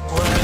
puedo.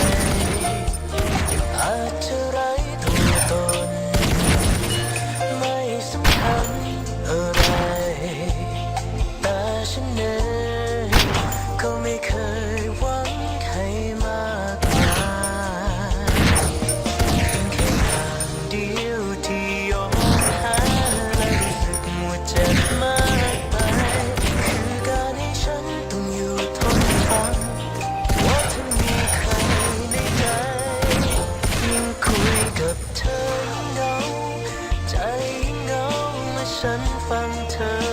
ฉันฟังเธอ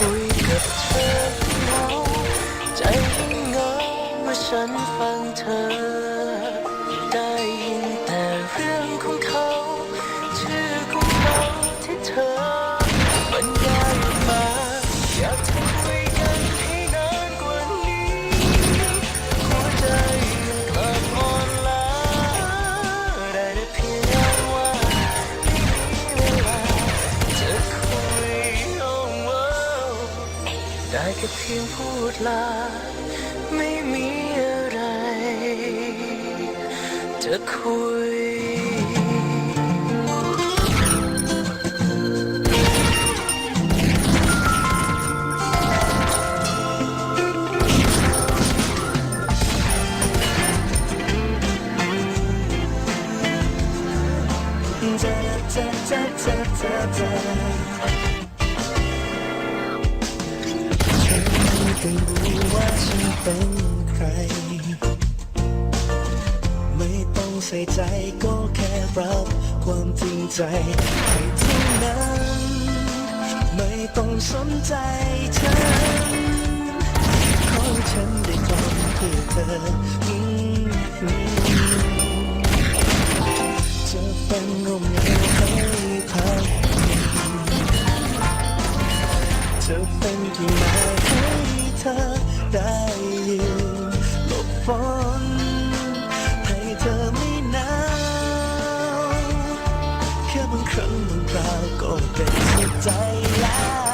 คุยกับเธอที่เราใจเหงาเมื่อฉันฟังเธอ ได้แค่เพียงพูดลา ไม่มีอะไร จะคุยจะจะจ ใส่ใจก็แค่รับความจริงใจให้เท่านั้น ไม่ต้องสนใจฉันขอฉันได้ทำเพื่อเธอจะเป็นลมเงาให้พักจะเป็นกิ่งไม้ให้เธอได้ ครั้งบางคราวก็เป็นใจแล้ว